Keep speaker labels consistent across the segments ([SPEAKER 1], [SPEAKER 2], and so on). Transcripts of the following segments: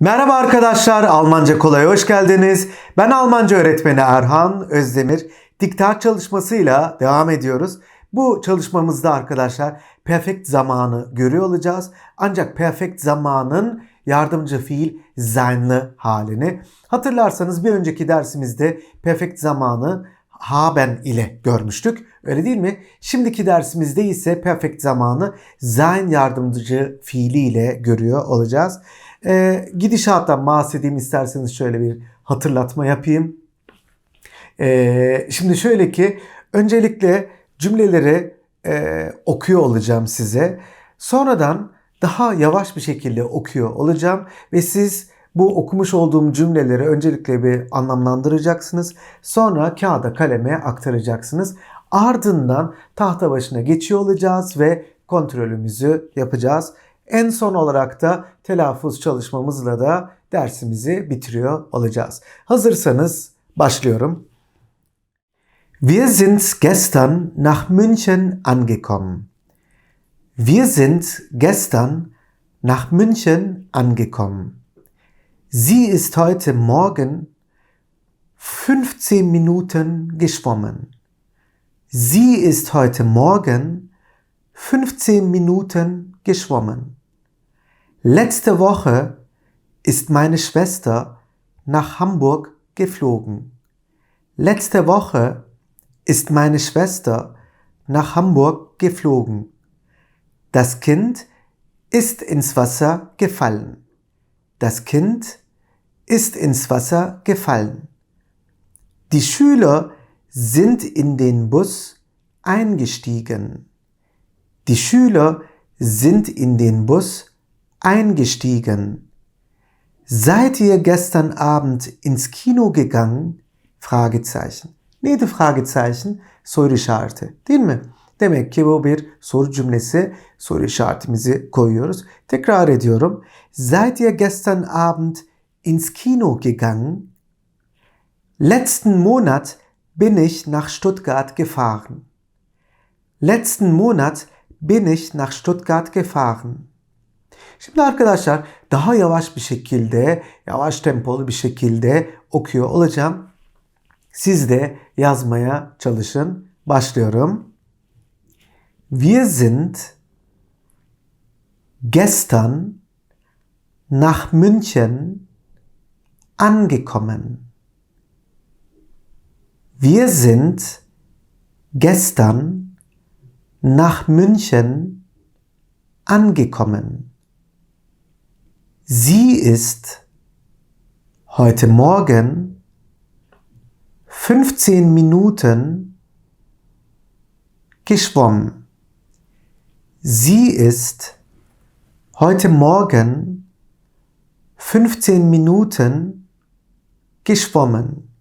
[SPEAKER 1] Merhaba arkadaşlar, Almanca Kolay'a hoş geldiniz. Ben Almanca öğretmeni Erhan Özdemir. Diktat çalışmasıyla devam ediyoruz. Bu çalışmamızda arkadaşlar perfect zamanı görüyor olacağız. Ancak perfect zamanın yardımcı fiil sein'li halini. Hatırlarsanız bir önceki dersimizde perfect zamanı haben ile görmüştük. Öyle değil mi? Şimdiki dersimizde ise perfect zamanı sein yardımcı fiili ile görüyor olacağız. Ee, gidişattan bahsedeyim isterseniz şöyle bir hatırlatma yapayım. Ee, şimdi şöyle ki öncelikle cümleleri e, okuyor olacağım size. Sonradan daha yavaş bir şekilde okuyor olacağım ve siz bu okumuş olduğum cümleleri öncelikle bir anlamlandıracaksınız. Sonra kağıda kaleme aktaracaksınız. Ardından tahta başına geçiyor olacağız ve kontrolümüzü yapacağız. En son olarak da telaffuz çalışmamızla da dersimizi bitiriyor olacağız. Hazırsanız başlıyorum. Wir sind gestern nach München angekommen. Wir sind gestern nach München angekommen. Sie ist heute Morgen 15 Minuten geschwommen. Sie ist heute Morgen 15 Minuten geschwommen. Letzte Woche ist meine Schwester nach Hamburg geflogen. Letzte Woche ist meine Schwester nach Hamburg geflogen. Das Kind ist ins Wasser gefallen. Das Kind ist ins Wasser gefallen. Die Schüler sind in den Bus eingestiegen. Die Schüler sind in den Bus eingestiegen. Seid ihr gestern Abend ins Kino gegangen? Fragezeichen. Neydi fragezeichen? Soru işareti. Değil mi? Demek ki bu bir soru cümlesi. Soru işaretimizi koyuyoruz. Tekrar ediyorum. Seid ihr gestern Abend ins Kino gegangen? Letzten Monat bin ich nach Stuttgart gefahren. Letzten Monat bin ich nach Stuttgart gefahren. Şimdi arkadaşlar daha yavaş bir şekilde, yavaş tempolu bir şekilde okuyor olacağım. Siz de yazmaya çalışın. Başlıyorum. Wir sind gestern nach München angekommen. Wir sind gestern nach München angekommen. Sie ist heute Morgen 15 Minuten geschwommen. Sie ist heute Morgen 15 Minuten geschwommen.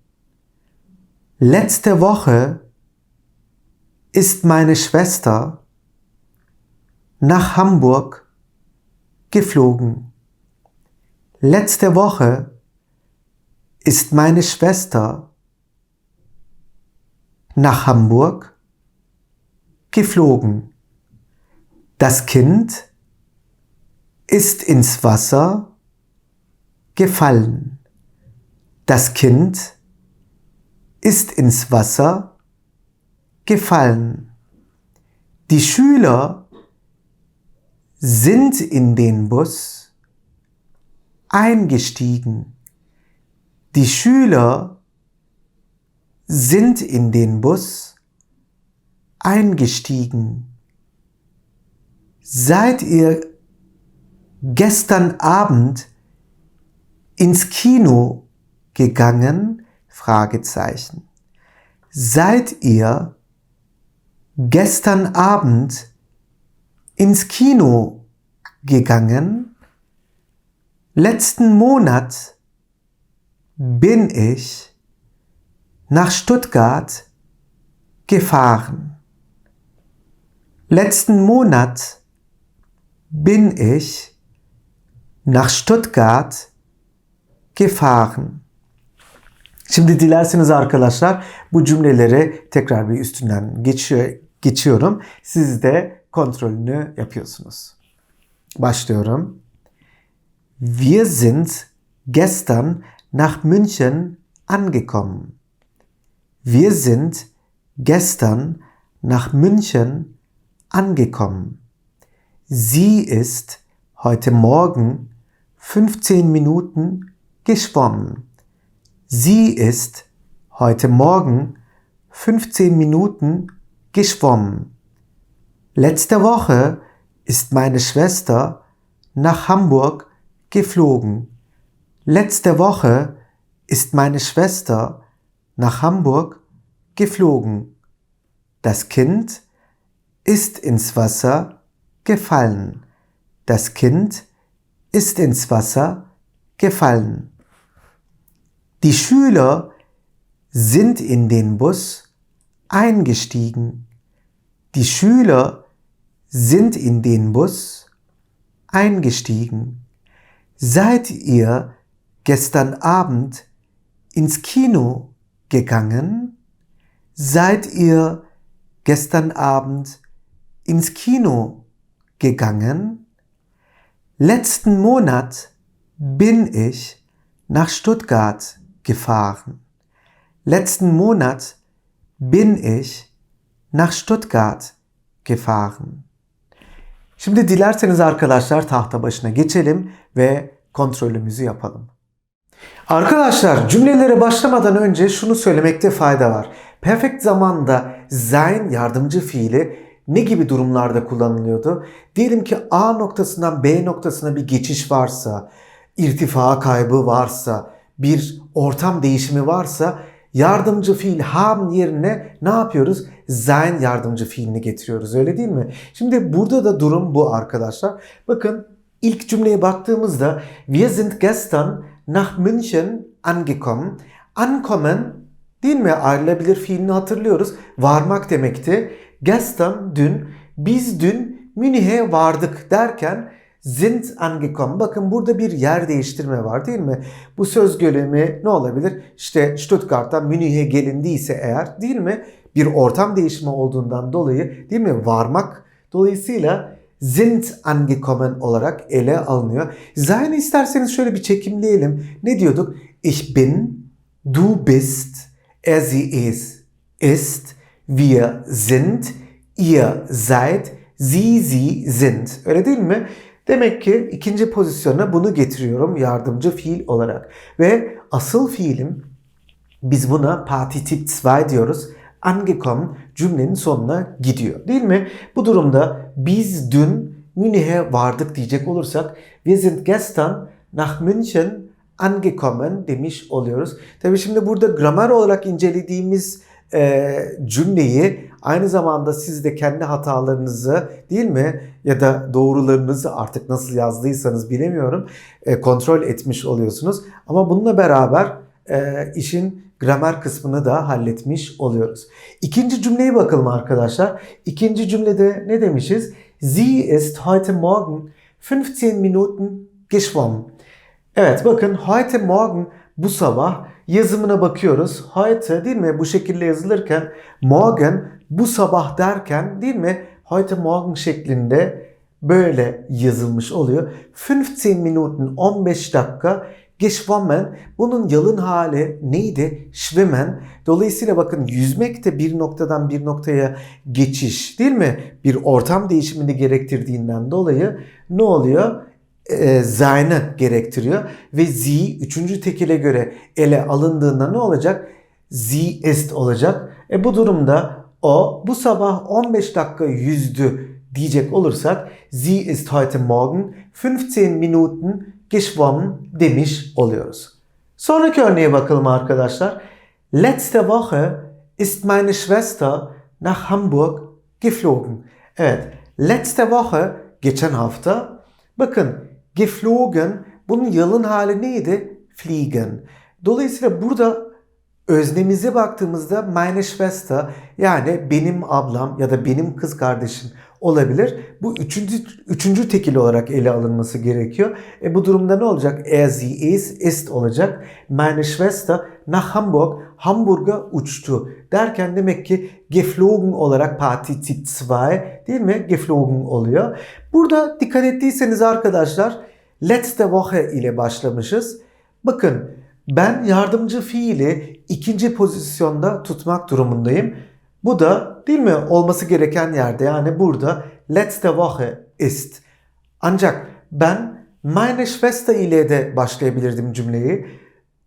[SPEAKER 1] Letzte Woche ist meine Schwester nach Hamburg geflogen. Letzte Woche ist meine Schwester nach Hamburg geflogen. Das Kind ist ins Wasser gefallen. Das Kind ist ins Wasser gefallen. Die Schüler sind in den Bus eingestiegen. Die Schüler sind in den Bus eingestiegen. Seid ihr gestern Abend ins Kino gegangen? Fragezeichen. Seid ihr gestern Abend ins Kino gegangen? Letzten Monat bin ich nach Stuttgart gefahren. Letzten Monat bin ich nach Stuttgart gefahren. Şimdi dilerseniz arkadaşlar bu cümleleri tekrar bir üstünden geçiyor, geçiyorum. Siz de kontrolünü yapıyorsunuz. Başlıyorum. Wir sind gestern nach München angekommen. Wir sind gestern nach München angekommen. Sie ist heute Morgen 15 Minuten geschwommen. Sie ist heute Morgen 15 Minuten geschwommen. Letzte Woche ist meine Schwester nach Hamburg geflogen. Letzte Woche ist meine Schwester nach Hamburg geflogen. Das Kind ist ins Wasser gefallen. Das Kind ist ins Wasser gefallen. Die Schüler sind in den Bus eingestiegen. Die Schüler sind in den Bus eingestiegen. Seid ihr gestern Abend ins Kino gegangen? Seid ihr gestern Abend ins Kino gegangen? Letzten Monat bin ich nach Stuttgart gefahren. Letzten Monat bin ich nach Stuttgart gefahren. Şimdi dilerseniz arkadaşlar tahta başına geçelim ve kontrolümüzü yapalım. Arkadaşlar cümlelere başlamadan önce şunu söylemekte fayda var. Perfect zamanda sein yardımcı fiili ne gibi durumlarda kullanılıyordu? Diyelim ki A noktasından B noktasına bir geçiş varsa, irtifa kaybı varsa, bir ortam değişimi varsa yardımcı fiil haben yerine ne yapıyoruz? Sein yardımcı fiilini getiriyoruz öyle değil mi? Şimdi burada da durum bu arkadaşlar. Bakın ilk cümleye baktığımızda wir sind gestern nach München angekommen. Ankommen değil mi? Ayrılabilir fiilini hatırlıyoruz. Varmak demekti. Gestern dün biz dün Münih'e vardık derken sind angekommen. Bakın burada bir yer değiştirme var değil mi? Bu söz gelimi ne olabilir? İşte Stuttgart'tan Münih'e gelindiyse eğer değil mi? Bir ortam değişimi olduğundan dolayı değil mi? Varmak dolayısıyla sind angekommen olarak ele alınıyor. Zaten isterseniz şöyle bir çekimleyelim. Ne diyorduk? Ich bin, du bist, er sie ist, ist, wir sind, ihr seid, sie sie sind. Öyle değil mi? Demek ki ikinci pozisyona bunu getiriyorum yardımcı fiil olarak. Ve asıl fiilim biz buna Partizip 2 diyoruz. Angekommen cümlenin sonuna gidiyor. Değil mi? Bu durumda biz dün Münih'e vardık diyecek olursak wir sind gestern nach München angekommen demiş oluyoruz. Tabii şimdi burada gramer olarak incelediğimiz e, cümleyi aynı zamanda siz de kendi hatalarınızı değil mi ya da doğrularınızı artık nasıl yazdıysanız bilemiyorum e, kontrol etmiş oluyorsunuz. Ama bununla beraber e, işin gramer kısmını da halletmiş oluyoruz. İkinci cümleye bakalım arkadaşlar. İkinci cümlede ne demişiz? Sie ist heute Morgen 15 Minuten geschwommen. Evet bakın heute Morgen bu sabah yazımına bakıyoruz. Heute değil mi? Bu şekilde yazılırken morgen bu sabah derken değil mi? Heute Morgen şeklinde böyle yazılmış oluyor. 15 Minuten 15 dakika geschwommen bunun yalın hali neydi? Schwimmen. Dolayısıyla bakın yüzmek de bir noktadan bir noktaya geçiş değil mi? Bir ortam değişimini gerektirdiğinden dolayı ne oluyor? E, seine gerektiriyor ve sie üçüncü tekile göre ele alındığında ne olacak? Sie ist olacak. E bu durumda o bu sabah 15 dakika yüzdü diyecek olursak sie ist heute Morgen 15 Minuten geschwommen demiş oluyoruz. Sonraki örneğe bakalım arkadaşlar. Letzte Woche ist meine Schwester nach Hamburg geflogen. Evet, letzte Woche geçen hafta bakın geflogen bunun yalın hali neydi? Fliegen. Dolayısıyla burada öznemize baktığımızda meine Schwester yani benim ablam ya da benim kız kardeşim olabilir. Bu üçüncü, üçüncü tekil olarak ele alınması gerekiyor. E bu durumda ne olacak? Er sie ist, ist olacak. Meine Schwester nach Hamburg, Hamburg'a uçtu. Derken demek ki geflogen olarak Partizip 2 değil mi? Geflogen oluyor. Burada dikkat ettiyseniz arkadaşlar letzte Woche ile başlamışız. Bakın ben yardımcı fiili ikinci pozisyonda tutmak durumundayım. Bu da değil mi olması gereken yerde yani burada letzte Woche ist. Ancak ben meine Schwester ile de başlayabilirdim cümleyi.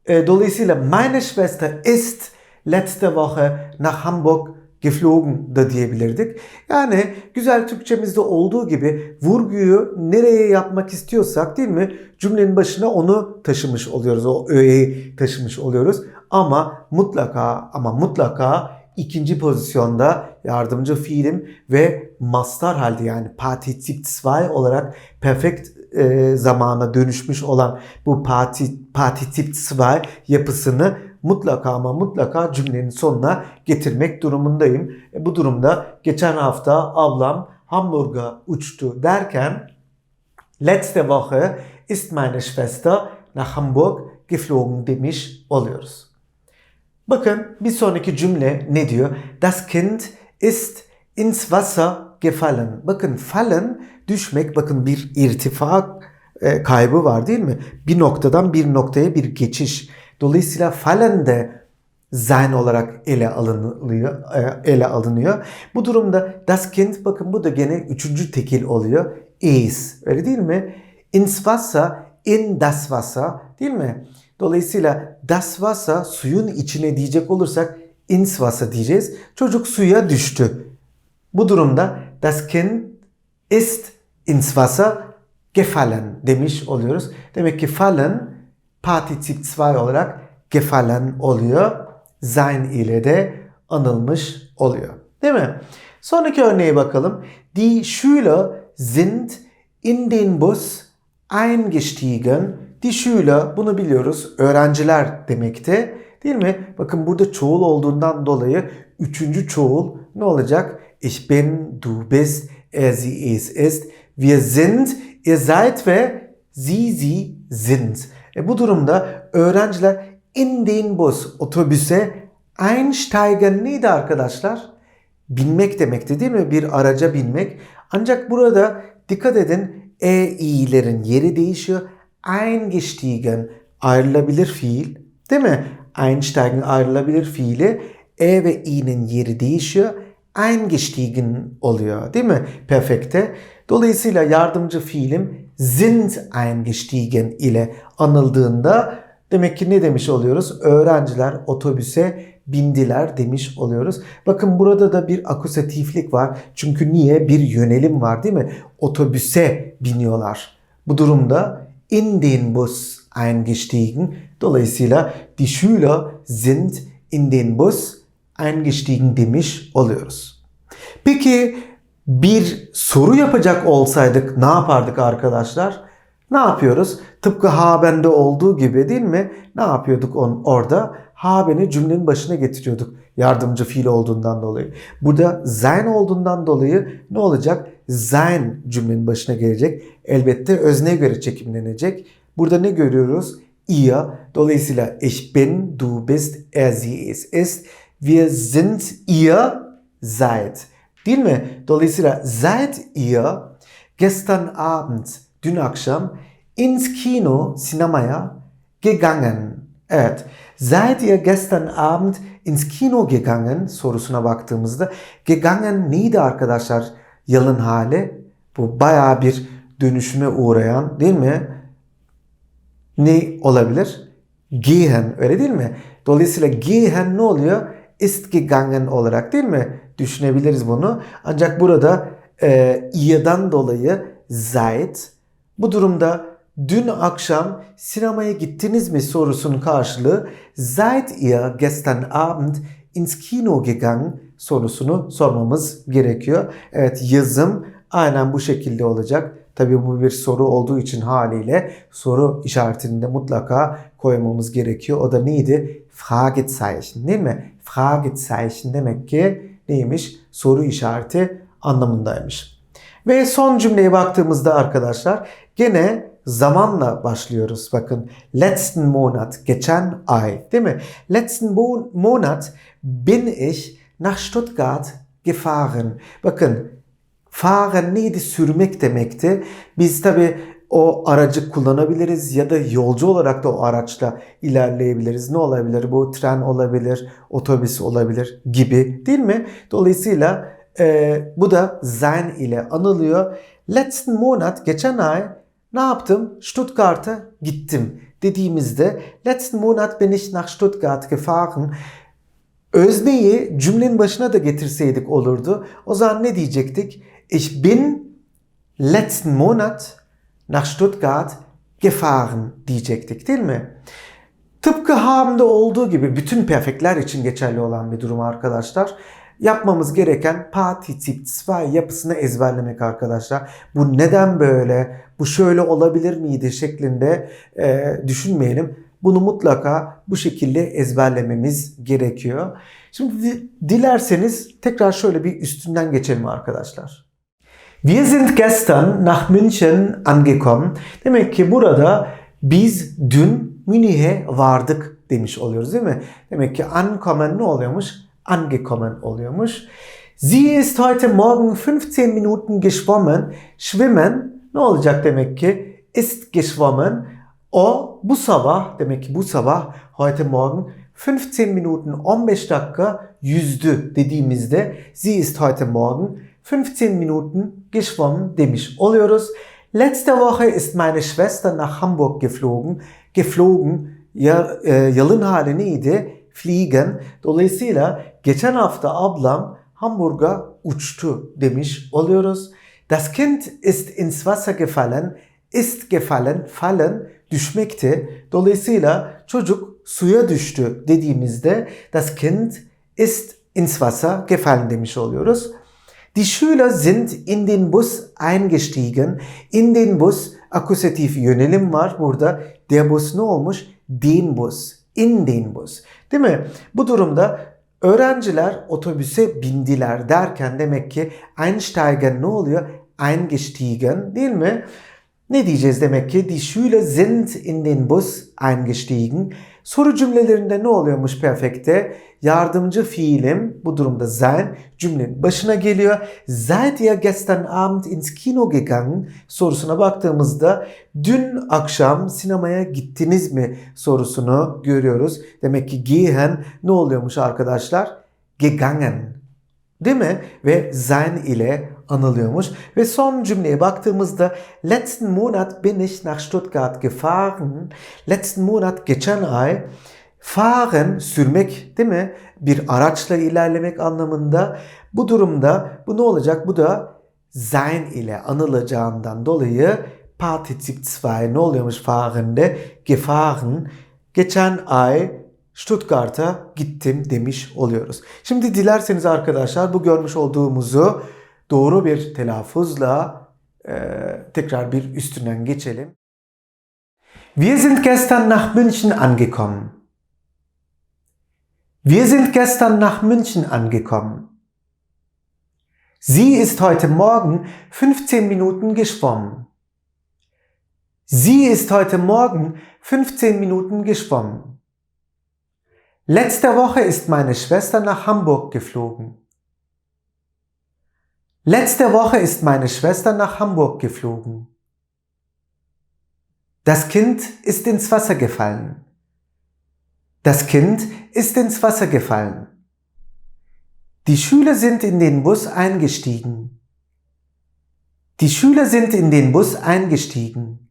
[SPEAKER 1] E, Dolayısıyla meine Schwester ist letzte Woche nach Hamburg geflogen da diyebilirdik. Yani güzel Türkçemizde olduğu gibi vurguyu nereye yapmak istiyorsak değil mi cümlenin başına onu taşımış oluyoruz. O öğeyi taşımış oluyoruz. Ama mutlaka ama mutlaka ikinci pozisyonda yardımcı fiilim ve mastar halde yani Partizip 2 olarak perfect e, zamana dönüşmüş olan bu parti, Partizip 2 yapısını mutlaka ama mutlaka cümlenin sonuna getirmek durumundayım. E, bu durumda geçen hafta ablam Hamburg'a uçtu derken letzte Woche ist meine Schwester nach Hamburg geflogen demiş oluyoruz. Bakın bir sonraki cümle ne diyor? Das Kind ist ins Wasser gefallen. Bakın fallen düşmek bakın bir irtifa e, kaybı var değil mi? Bir noktadan bir noktaya bir geçiş. Dolayısıyla fallen de sein olarak ele alınıyor, e, ele alınıyor. Bu durumda das Kind bakın bu da gene üçüncü tekil oluyor. Is. Öyle değil mi? Ins Wasser, in das Wasser değil mi? Dolayısıyla das Wasser suyun içine diyecek olursak ins Wasser diyeceğiz. Çocuk suya düştü. Bu durumda das Kind ist ins Wasser gefallen demiş oluyoruz. Demek ki fallen Partizip 2 olarak gefallen oluyor. Sein ile de anılmış oluyor. Değil mi? Sonraki örneğe bakalım. Die Schüler sind in den Bus eingestiegen. Schüler bunu biliyoruz. Öğrenciler demekti. Değil mi? Bakın burada çoğul olduğundan dolayı üçüncü çoğul ne olacak? Ich bin, du bist, er, sie, es ist. Wir sind, ihr seid ve sie, sie sind. E bu durumda öğrenciler in den Bus otobüse einsteigen neydi arkadaşlar? Binmek demekti değil mi? Bir araca binmek. Ancak burada dikkat edin e i'lerin yeri değişiyor. Eingestiegen ayrılabilir fiil değil mi? Einsteigen ayrılabilir fiili e ve i'nin yeri değişiyor. Eingestiegen oluyor değil mi? Perfekte. Dolayısıyla yardımcı fiilim sind eingestiegen ile anıldığında demek ki ne demiş oluyoruz? Öğrenciler otobüse bindiler demiş oluyoruz. Bakın burada da bir akusatiflik var. Çünkü niye? Bir yönelim var değil mi? Otobüse biniyorlar. Bu durumda in den Bus eingestiegen. Dolayısıyla die Schüler sind in den Bus eingestiegen demiş oluyoruz. Peki bir soru yapacak olsaydık ne yapardık arkadaşlar? Ne yapıyoruz? Tıpkı Haben'de olduğu gibi değil mi? Ne yapıyorduk on, orada? Haben'i cümlenin başına getiriyorduk. Yardımcı fiil olduğundan dolayı. Burada sein olduğundan dolayı ne olacak? Sein cümlenin başına gelecek. Elbette özneye göre çekimlenecek. Burada ne görüyoruz? Ihr. Dolayısıyla ich bin, du bist, er, sie, es ist. Wir sind, ihr seid. Değil mi? Dolayısıyla seid ihr gestern Abend, dün akşam ins Kino, sinemaya gegangen. Evet. Seid ihr gestern Abend ins Kino gegangen sorusuna baktığımızda gegangen neydi arkadaşlar yalın hali? Bu baya bir dönüşüme uğrayan değil mi? Ne olabilir? Gehen öyle değil mi? Dolayısıyla gehen ne oluyor? Ist gegangen olarak değil mi? Düşünebiliriz bunu. Ancak burada e, i'den dolayı seid. Bu durumda dün akşam sinemaya gittiniz mi sorusunun karşılığı seid ihr gestern Abend ins Kino gegangen sorusunu sormamız gerekiyor. Evet yazım aynen bu şekilde olacak. Tabii bu bir soru olduğu için haliyle soru işaretini de mutlaka koymamız gerekiyor. O da neydi? Fragezeichen değil mi? Fragezeichen demek ki neymiş? Soru işareti anlamındaymış. Ve son cümleye baktığımızda arkadaşlar gene zamanla başlıyoruz. Bakın letzten Monat, geçen ay değil mi? Letzten Monat bin ich nach Stuttgart gefahren. Bakın fahren neydi? Sürmek demekti. Biz tabi o aracı kullanabiliriz ya da yolcu olarak da o araçla ilerleyebiliriz. Ne olabilir? Bu tren olabilir, otobüs olabilir gibi değil mi? Dolayısıyla e, bu da sein ile anılıyor. Letzten Monat, geçen ay ne yaptım? Stuttgart'a gittim dediğimizde letzten Monat bin ich nach Stuttgart gefahren. Özneyi cümlenin başına da getirseydik olurdu. O zaman ne diyecektik? Ich bin letzten Monat nach Stuttgart gefahren diyecektik değil mi? Tıpkı haben'de olduğu gibi bütün perfektler için geçerli olan bir durum arkadaşlar. Yapmamız gereken Partizip 2 yapısını ezberlemek arkadaşlar. Bu neden böyle, bu şöyle olabilir miydi şeklinde e, düşünmeyelim. Bunu mutlaka bu şekilde ezberlememiz gerekiyor. Şimdi dilerseniz tekrar şöyle bir üstünden geçelim arkadaşlar. Wir sind gestern nach München angekommen. Demek ki burada biz dün Münih'e vardık demiş oluyoruz değil mi? Demek ki ankommen ne oluyormuş? Angekommen oluyormuş. Sie ist heute Morgen 15 Minuten geschwommen. Schwimmen ne olacak demek ki? Ist geschwommen. O bu sabah demek ki bu sabah heute Morgen 15 Minuten 15 dakika yüzdü dediğimizde sie ist heute Morgen 15 Minuten geschwommen demiş oluyoruz. Letzte Woche ist meine Schwester nach Hamburg geflogen. Geflogen ya, e, yalın hali neydi? Fliegen. Dolayısıyla geçen hafta ablam Hamburg'a uçtu demiş oluyoruz. Das Kind ist ins Wasser gefallen. Ist gefallen, fallen düşmekti. Dolayısıyla çocuk suya düştü dediğimizde das Kind ist ins Wasser gefallen demiş oluyoruz. Die Schüler sind in den Bus eingestiegen. In den Bus akusatif yönelim var burada. Der Bus ne olmuş? Den Bus. In den Bus. Değil mi? Bu durumda öğrenciler otobüse bindiler derken demek ki einsteigen ne oluyor? Eingestiegen değil mi? Ne diyeceğiz demek ki? Die Schüler sind in den Bus eingestiegen. Soru cümlelerinde ne oluyormuş perfekte? Yardımcı fiilim bu durumda sein cümlenin başına geliyor. Seid ihr gestern Abend ins Kino gegangen sorusuna baktığımızda dün akşam sinemaya gittiniz mi sorusunu görüyoruz. Demek ki gehen ne oluyormuş arkadaşlar? Gegangen. Değil mi? Ve sein ile anılıyormuş. Ve son cümleye baktığımızda letzten Monat bin ich nach Stuttgart gefahren. Letzten Monat geçen ay fahren sürmek değil mi? Bir araçla ilerlemek anlamında. Bu durumda bu ne olacak? Bu da sein ile anılacağından dolayı Partizip 2 ne oluyormuş fahren'de? Gefahren. Geçen ay Stuttgart'a gittim demiş oluyoruz. Şimdi dilerseniz arkadaşlar bu görmüş olduğumuzu doğru bir telaffuzla e, tekrar bir üstünden geçelim. Wir sind gestern nach München angekommen. Wir sind gestern nach München angekommen. Sie ist heute Morgen 15 Minuten geschwommen. Sie ist heute Morgen 15 Minuten geschwommen. Letzte Woche ist meine Schwester nach Hamburg geflogen. Letzte Woche ist meine Schwester nach Hamburg geflogen. Das Kind ist ins Wasser gefallen. Das Kind ist ins Wasser gefallen. Die Schüler sind in den Bus eingestiegen. Die Schüler sind in den Bus eingestiegen.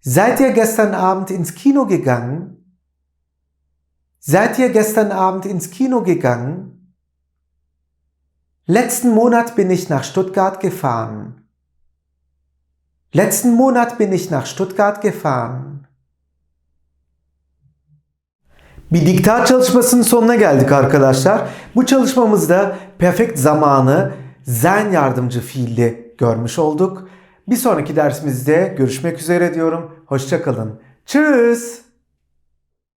[SPEAKER 1] Seid ihr gestern Abend ins Kino gegangen? Seid ihr gestern Abend ins Kino gegangen? Letzten Monat bin ich nach Stuttgart gefahren. Letzten Monat bin ich nach Stuttgart gefahren. Bir diktat çalışmasının sonuna geldik arkadaşlar. Bu çalışmamızda perfect zamanı zen yardımcı fiilli görmüş olduk. Bir sonraki dersimizde görüşmek üzere diyorum. Hoşçakalın. Tschüss.